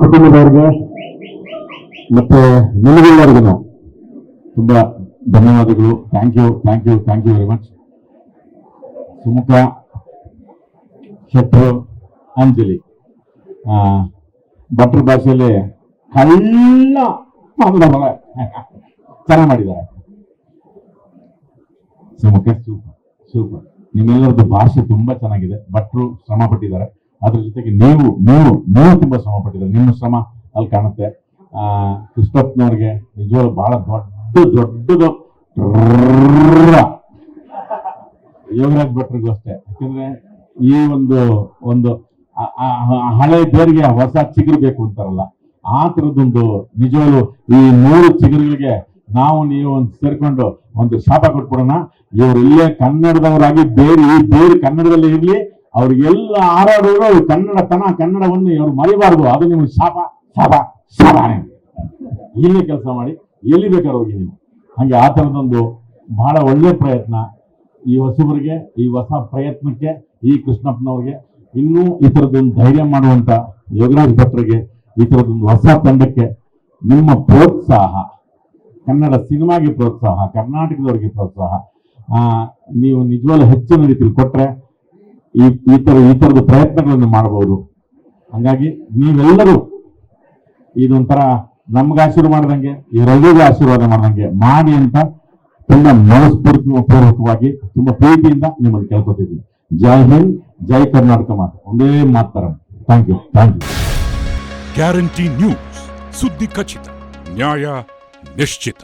ಕುಟುಂಬದವರಿಗೆ ಮತ್ತೆ ನಿಮಗೆಲ್ಲರಿಗೂ ತುಂಬ ಧನ್ಯವಾದಗಳು. Thank you thank you thank you very much Sumukha ಶೆಟ್ರು ಅಂಜಲಿ. ಭಟ್ರ ಭಾಷೆಯಲ್ಲಿ ಕಳ್ಳ ಮಗ ಚೆನ್ನಾಗಿ ಮಾಡಿದ್ದಾರೆ. Sumukha, super super. ನಿಮ್ಮೆಲ್ಲರದ್ದು ಭಾಷೆ ತುಂಬಾ ಚೆನ್ನಾಗಿದೆ. ಭಟ್ರು ಶ್ರಮ ಪಟ್ಟಿದ್ದಾರೆ. ಅದ್ರ ಜೊತೆಗೆ ನೀವು ನೀವು ನೀವು ತುಂಬಾ ಶ್ರಮ ಪಟ್ಟಿದ್ದಾರೆ ನಿಮ್ಮ ಶ್ರಮ ಅಲ್ಲಿ ಕಾಣುತ್ತೆ ಕೃಷ್ಣಪ್ಪನವ್ರಿಗೆ ನಿಜವಾಗ್ಲೂ ಬಹಳ ದೊಡ್ಡ, ದೊಡ್ಡದು. ಯೋಗರಾಜ್ ಭಟ್ರಿಗೂ ಅಷ್ಟೇ ಯಾಕಂದ್ರೆ ಈ ಒಂದು ಒಂದು ಹಳೆ ಬೇರಿಗೆ ಹೊಸ ಚಿಗುರು ಬೇಕು ಅಂತಾರಲ್ಲ ಆ ತರದೊಂದು ನಿಜವಾಗ್ಲು ಈ ಮೂರು ಚಿಗುರುಗಳಿಗೆ ನಾವು ನೀವು ಒಂದು ಸೇರ್ಕೊಂಡು ಒಂದು ಶಾಪ ಕೊಟ್ಬಿಡೋಣ ಇವರು ಇಲ್ಲೇ ಕನ್ನಡದವರಾಗಿ ಬೇರೆ ಈ ಬೇರೆ ಕನ್ನಡದಲ್ಲಿ ಇರ್ಲಿ ಅವ್ರಿಗೆಲ್ಲ ಹಾರಾಡೋರು ಕನ್ನಡ ತನ, ಕನ್ನಡವನ್ನು ಇವರು ಮರಿಬಾರ್ದು. ಅದು ನಿಮಗೆ ಶಾಪ ಶಾಪ ಶಾಪ. ಇಲ್ಲೇ ಕೆಲಸ ಮಾಡಿ, ಎಲ್ಲಿ ಬೇಕಾದ್ರೆ ಹೋಗಿ ನೀವು. ಹಂಗೆ ಆ ಥರದೊಂದು ಬಹಳ ಒಳ್ಳೆ ಪ್ರಯತ್ನ ಈ ಹೊಸಬರಿಗೆ, ಈ ಹೊಸ ಪ್ರಯತ್ನಕ್ಕೆ, ಈ ಕೃಷ್ಣಪ್ಪನವ್ರಿಗೆ, ಇನ್ನೂ ಈ ಥರದೊಂದು ಧೈರ್ಯ ಮಾಡುವಂಥ ಯೋಗರಾಜ್ ಭಟ್ರಿಗೆ, ಈ ಥರದೊಂದು ಹೊಸ ತಂಡಕ್ಕೆ ನಿಮ್ಮ ಪ್ರೋತ್ಸಾಹ, ಕನ್ನಡ ಸಿನಿಮಾಗೆ ಪ್ರೋತ್ಸಾಹ, ಕರ್ನಾಟಕದವರಿಗೆ ಪ್ರೋತ್ಸಾಹ ನೀವು ನಿಜವಾಗ್ಲೂ ಹೆಚ್ಚಿನ ರೀತಿಯಲ್ಲಿ ಕೊಟ್ರೆ ಈ ಈ ತರ, ಈ ತರದ ಪ್ರಯತ್ನಗಳನ್ನು ಮಾಡಬಹುದು. ಹಂಗಾಗಿ ನೀವೆಲ್ಲರೂ ಇದೊಂಥರ ನಮ್ಗೆ ಆಶೀರ್ವಾದ ಮಾಡ್ದಂಗೆ ಇವರೆಲ್ಲರಿಗೂ ಆಶೀರ್ವಾದ ಮಾಡ್ದಂಗೆ ಮಾಡಿ ಅಂತ ತುಂಬಾ ಮನಸ್ಫೂರ್ತಿ ಪೂರ್ವಕವಾಗಿ, ತುಂಬಾ ಪ್ರೀತಿಯಿಂದ ನಿಮ್ಮಲ್ಲಿ ಕೇಳ್ಕೊತಿದ್ವಿ ಜೈ ಹಿಂದ್, ಜೈ ಕರ್ನಾಟಕ ಮಾತು. ಒಂದೇ ಮಾತರ thank you thank you guarantee news ಸುದ್ದಿ ಖಚಿತ, ನ್ಯಾಯ ನಿಶ್ಚಿತ.